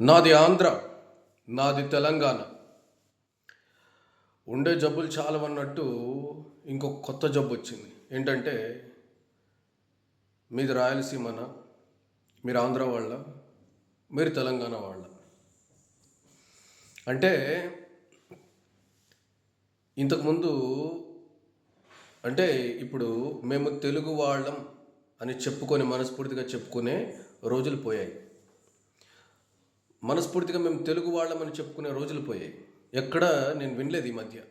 నాది ఆంధ్ర నాది తెలంగాణ. ఉండే జబ్బులు చాలా అన్నట్టు ఇంకొక కొత్త జబ్బు వచ్చింది. ఏంటంటే మీది రాయలసీమన? మీరు ఆంధ్ర వాళ్ళ మీరు తెలంగాణ వాళ్ళ. అంటే ఇంతకుముందు అంటే ఇప్పుడు మేము తెలుగు వాళ్ళం అని చెప్పుకొని మనస్ఫూర్తిగా చెప్పుకునే రోజులు పోయాయి. మనస్ఫూర్తిగా మేము తెలుగు వాళ్ళమని చెప్పుకునే రోజులు పోయాయి. ఎక్కడ నేను వినలేదు ఈ మధ్య.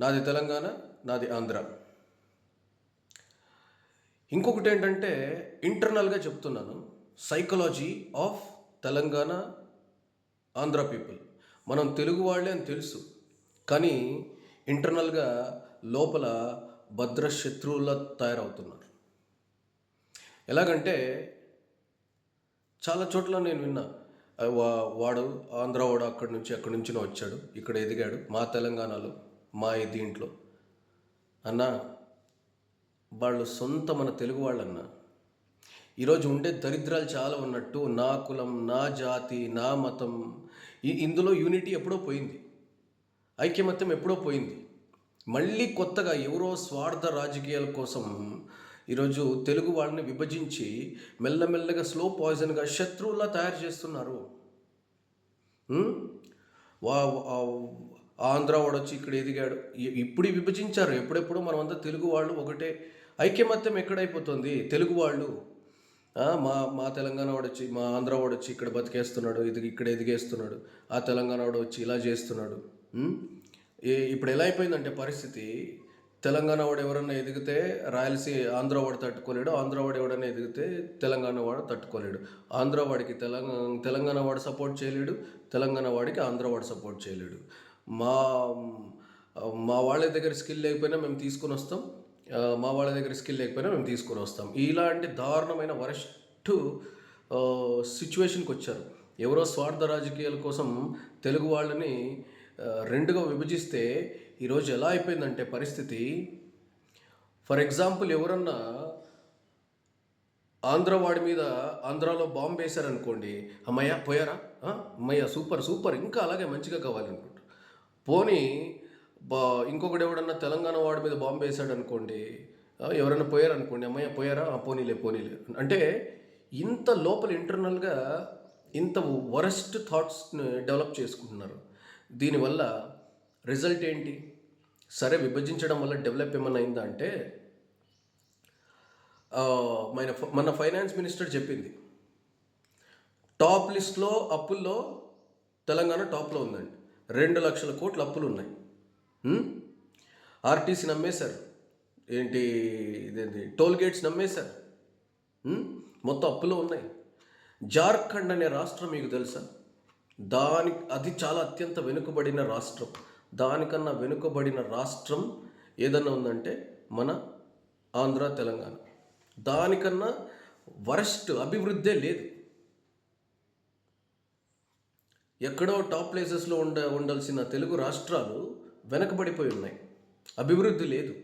నాది తెలంగాణ నాది ఆంధ్ర. ఇంకొకటి ఏంటంటే ఇంటర్నల్గా చెప్తున్నాను. Psychology of Telangana Andhra people. మనం తెలుగు వాళ్ళే అని తెలుసు. కానీ ఇంటర్నల్గా లోపల భద్రశత్రువులా తయారవుతున్నారు. ఎలాగంటే చాలా చోట్ల నేను విన్నా. వా- వాడు ఆంధ్ర వాడు అక్కడి నుంచి అక్కడి నుంచి వచ్చాడు. ఇక్కడ ఎదిగాడు మా తెలంగాణలో మా దీంట్లో. అన్న వాళ్ళు సొంత మన తెలుగు వాళ్ళన్న. ఈరోజు ఉండే దరిద్రాలు చాలా ఉన్నట్టు నా కులం నా జాతి నా మతం ఈ ఇందులో యూనిటీ ఎప్పుడో పోయింది. ఐక్యమత్యం ఎప్పుడో పోయింది. మళ్ళీ కొత్తగా ఎవరో స్వార్థ రాజకీయాల కోసం ఈరోజు తెలుగు వాళ్ళని విభజించి మెల్లమెల్లగా స్లో పాయిజన్గా శత్రువులా తయారు చేస్తున్నారు. వా ఆంధ్ర వాడు వచ్చి ఇక్కడ ఎదిగాడు. ఇప్పుడు విభజించారు. ఎప్పుడెప్పుడు మనమంతా తెలుగు వాళ్ళు ఒకటే. ఐక్యమత్యం ఎక్కడైపోతుంది? తెలుగు వాళ్ళు. మా మా తెలంగాణ వాడు వచ్చి మా ఆంధ్ర వాడు వచ్చి ఇక్కడ బతికేస్తున్నాడు ఇది ఇక్కడ ఎదిగేస్తున్నాడు ఆ తెలంగాణ వాడు వచ్చి ఇలా చేస్తున్నాడు. ఏ- ఇప్పుడు ఎలా అయిపోయిందంటే పరిస్థితి తెలంగాణ వాడు ఎవరన్నా ఎదిగితే రాయలసీ ఆంధ్ర వాడు తట్టుకోలేడు ఆంధ్ర వాడు ఎవడన్నా ఎదిగితే తెలంగాణ వాడు తట్టుకోలేడు. ఆంధ్ర వాడికి తెలంగాణ తెలంగాణ వాడు సపోర్ట్ చేయలేడు తెలంగాణ వాడికి ఆంధ్ర వాడు సపోర్ట్ చేయలేడు. మా మా వాళ్ళ దగ్గర స్కిల్ లేకపోయినా మేము తీసుకొని వస్తాం. మా వాళ్ళ దగ్గర స్కిల్ లేకపోయినా మేము తీసుకొని వస్తాం. ఇలాంటి దారుణమైన వరస్ట్ సిచ్యువేషన్కి వచ్చారు. ఎవరో స్వార్థ రాజకీయాల కోసం తెలుగు వాళ్ళని రెండుగా విభజిస్తే ఈరోజు ఎలా అయిపోయిందంటే పరిస్థితి? ఫర్ ఎగ్జాంపుల్ ఎవరన్నా ఆంధ్ర వాడి మీద ఆంధ్రాలో బాంబు వేశారనుకోండి అమ్మయ్య పోయారా? అమ్మయ్య సూపర్ సూపర్ ఇంకా అలాగే మంచిగా కావాలనుకుంటారు పోనీ బా ఇంకొకటి ఎవడన్నా తెలంగాణ వాడి మీద బాంబు వేశాడు అనుకోండి ఎవరైనా పోయారనుకోండి అమ్మయ్య పోయారా? ఆ, పోనీలే పోనీలే అంటే ఇంత లోపల ఇంటర్నల్గా ఇంత వరస్ట్ థాట్స్ని డెవలప్ చేసుకుంటున్నారు. దీనివల్ల రిజల్ట్ ఏంటి? సరే విభజించడం వల్ల డెవలప్ ఏమన్నా అయిందా అంటే మన మన ఫైనాన్స్ మినిస్టర్ చెప్పింది. టాప్ లిస్ట్లో అప్పుల్లో తెలంగాణ టాప్లో ఉందండి. రెండు లక్షల కోట్ల అప్పులు ఉన్నాయి. ఆర్టీసీ నమ్మేశారు. ఏంటి ఇదేంటి? టోల్ గేట్స్ నమ్మేశారు మొత్తం అప్పులో ఉన్నాయి. జార్ఖండ్ అనే రాష్ట్రం మీకు తెలుసా? దాని అది చాలా అత్యంత వెనుకబడిన రాష్ట్రం. దానికన్నా వెనుకబడిన రాష్ట్రం ఏదన్నా ఉందంటే మన ఆంధ్ర తెలంగాణ. దానికన్నా వరస్ట్ అభివృద్ధే లేదు. ఎక్కడో టాప్ ప్లేసెస్లో ఉండ ఉండాల్సిన తెలుగు రాష్ట్రాలు వెనకబడిపోయి ఉన్నాయి. అభివృద్ధి లేదు.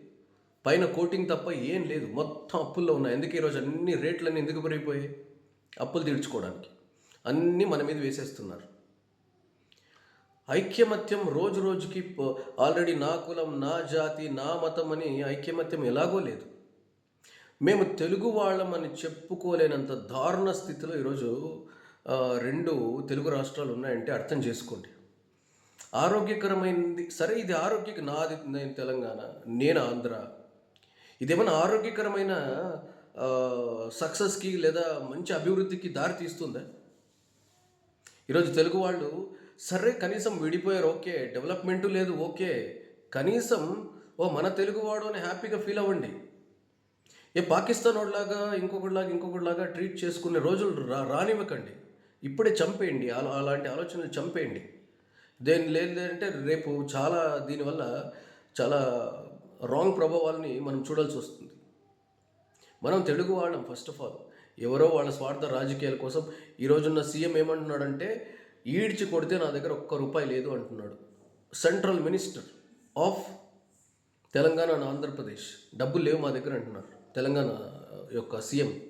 పైన కోటింగ్ తప్ప ఏం లేదు. మొత్తం అప్పుల్లో ఉన్నాయి. ఎందుకు ఈరోజు అన్ని రేట్లన్నీ ఎందుకు పెరిగిపోయాయి? అప్పులు తీర్చుకోవడానికి. అన్నీ మన మీద వేసేస్తున్నారు. ఐక్యమత్యం రోజు రోజుకి ఆల్రెడీ నా కులం నా జాతి నా మతం అని ఐక్యమత్యం ఎలాగో లేదు. మేము తెలుగు వాళ్ళమని చెప్పుకోలేనంత దారుణ స్థితిలో ఈరోజు రెండు తెలుగు రాష్ట్రాలు ఉన్నాయంటే అర్థం చేసుకోండి. ఆరోగ్యకరమైనది సరే ఇది ఆరోగ్యక నాది నేను తెలంగాణ నేను ఆంధ్ర. ఇదేమైనా ఆరోగ్యకరమైన సక్సెస్కి లేదా మంచి అభివృద్ధికి దారి తీస్తుందా ఈరోజు తెలుగు వాళ్ళు సరే కనీసం విడిపోయారు ఓకే. డెవలప్మెంటు లేదు ఓకే. కనీసం ఓ మన తెలుగువాడు అని హ్యాపీగా ఫీల్ అవ్వండి. ఏ పాకిస్తాన్ వాడిలాగా ఇంకొకటిలాగా ఇంకొకటిలాగా ట్రీట్ చేసుకునే రోజులు రా రానివ్వకండి. ఇప్పుడే చంపేయండి. అలాంటి ఆలోచనలు చంపేయండి. దేని లేదంటే రేపు చాలా దీనివల్ల చాలా రాంగ్ ప్రభావాలని మనం చూడాల్సి వస్తుంది. మనం తెలుగు వాళ్ళం ఫస్ట్ ఆఫ్ ఆల్. ఎవరో వాళ్ళ స్వార్థ రాజకీయాల కోసం ఈ రోజున్న సీఎం ఏమంటున్నాడంటే ఈడ్చి కొడితే నా దగ్గర ఒక్క రూపాయి లేదు అంటున్నాడు. Central minister of Telangana and Andhra Pradesh. డబ్బులు లేవు మా దగ్గర అంటున్నారు. తెలంగాణ యొక్క సీఎం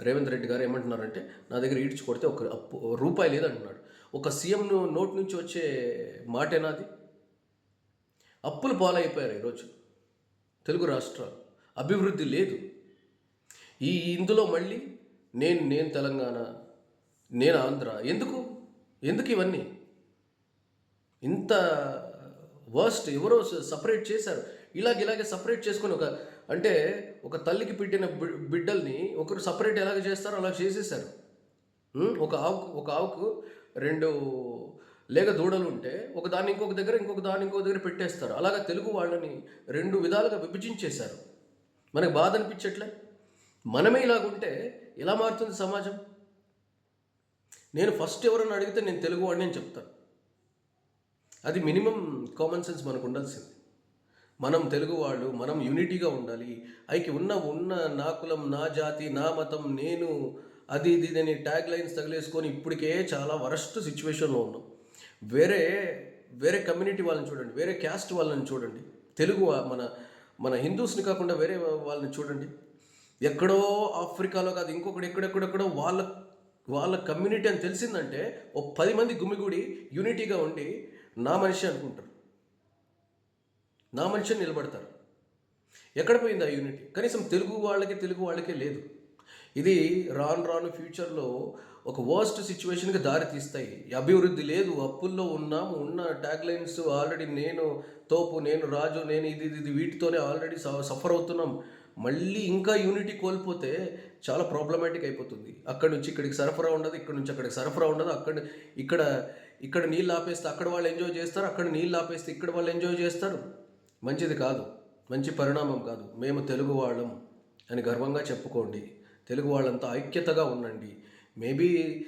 రేవంత్ రెడ్డి గారు ఏమంటున్నారంటే నా దగ్గర ఈడ్చి కొడితే ఒక అప్పు రూపాయి లేదు అంటున్నాడు. ఒక సీఎం నోట్ నుంచి వచ్చే మాటేనాది అప్పులు పాలైపోయారు ఈరోజు తెలుగు రాష్ట్రాలు. అభివృద్ధి లేదు. ఈ ఇందులో మళ్ళీ నేను నేను తెలంగాణ నేను ఆంధ్ర. ఎందుకు? ఎందుకు ఇవన్నీ? ఇంత వర్స్ట్ ఎవరో సపరేట్ చేశారు. ఇలాగ ఇలాగే సపరేట్ చేసుకొని ఒక అంటే ఒక తల్లికి పెట్టిన బిడ్డల్ని ఒకరు సపరేట్ ఎలాగ చేస్తారో అలా చేసేసారు ఒక ఆవుకు ఒక ఆవుకు రెండు లేక దూడలు ఉంటే ఒక దాన్ని ఇంకొక దగ్గర ఇంకొక దాన్ని ఇంకొక దగ్గర పెట్టేస్తారు. అలాగా తెలుగు వాళ్ళని రెండు విధాలుగా విభజించేశారు. మనకు బాధ అనిపించట్లే? మనమే ఇలాగుంటే ఎలా మారుతుంది సమాజం? నేను ఫస్ట్ ఎవరన్నా అడిగితే నేను తెలుగు వాడిని అని చెప్తాను. అది మినిమం కామన్ సెన్స్ మనకు ఉండాల్సింది. మనం తెలుగు వాళ్ళు మనం యూనిటీగా ఉండాలి. ఐకి ఉన్న ఉన్న నా కులం నా జాతి నా మతం నేను అది ఇది అని ట్యాగ్ లైన్స్ తగిలేసుకొని ఇప్పటికే చాలా వరస్ట్ సిచ్యువేషన్లో ఉన్నాం. వేరే వేరే కమ్యూనిటీ వాళ్ళని చూడండి వేరే క్యాస్ట్ వాళ్ళని చూడండి. తెలుగు మన మన హిందూస్ని కాకుండా వేరే వాళ్ళని చూడండి. ఎక్కడో ఆఫ్రికాలో కాదు ఇంకొకటి ఎక్కడెక్కడెక్కడో వాళ్ళ వాళ్ళ కమ్యూనిటీ అని తెలిసిందంటే ఓ పది మంది గుమిగూడి యూనిటీగా ఉండి నా మనిషి అనుకుంటారు. నా మనిషి అని నిలబడతారు. ఎక్కడ పోయింది ఆ యూనిటీ? కనీసం తెలుగు వాళ్ళకి తెలుగు వాళ్ళకే లేదు. ఇది రాను రాను ఫ్యూచర్లో ఒక వర్స్ట్ సిచ్యువేషన్కి దారి తీస్తాయి. అభివృద్ధి లేదు అప్పుల్లో ఉన్నాము ఉన్న ట్యాగ్ లైన్స్ ఆల్రెడీ నేను తోపు నేను రాజు నేను ఇది ఇది ఇది వీటితోనే ఆల్రెడీ సఫర్ అవుతున్నాం. మళ్ళీ ఇంకా యూనిటీ కోల్పోతే చాలా ప్రాబ్లమాటిక్ అయిపోతుంది. అక్కడ నుంచి ఇక్కడికి సరఫరా ఉండదు ఇక్కడ నుంచి అక్కడికి సరఫరా ఉండదు అక్కడ ఇక్కడ ఇక్కడ నీళ్ళు ఆపేస్తే అక్కడ వాళ్ళు ఎంజాయ్ చేస్తారు అక్కడ నీళ్ళు ఆపేస్తే ఇక్కడ వాళ్ళు ఎంజాయ్ చేస్తారు. మంచిది కాదు. మంచి పరిణామం కాదు. మేము తెలుగు వాళ్ళం అని గర్వంగా చెప్పుకోండి. తెలుగు వాళ్ళంతా ఐక్యతగా ఉండండి. మేబీ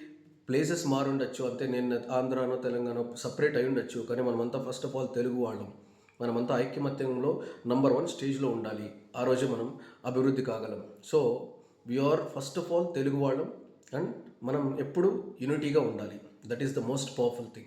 ప్లేసెస్ మారుండొచ్చు. అంతే నేను ఆంధ్రానో తెలంగాణ సపరేట్ అయి ఉండొచ్చు కానీ మనమంతా ఫస్ట్ ఆఫ్ ఆల్ తెలుగు వాళ్ళం. మనమంతా ఐక్యమత్యంలో నంబర్ వన్ స్టేజ్లో ఉండాలి. ఆ రోజు మనం అభివృద్ధి కాగలం. So our first of all Telugu వాళ్ళం. అండ్ మనం ఎప్పుడు యూనిటీగా ఉండాలి. That is the most powerful thing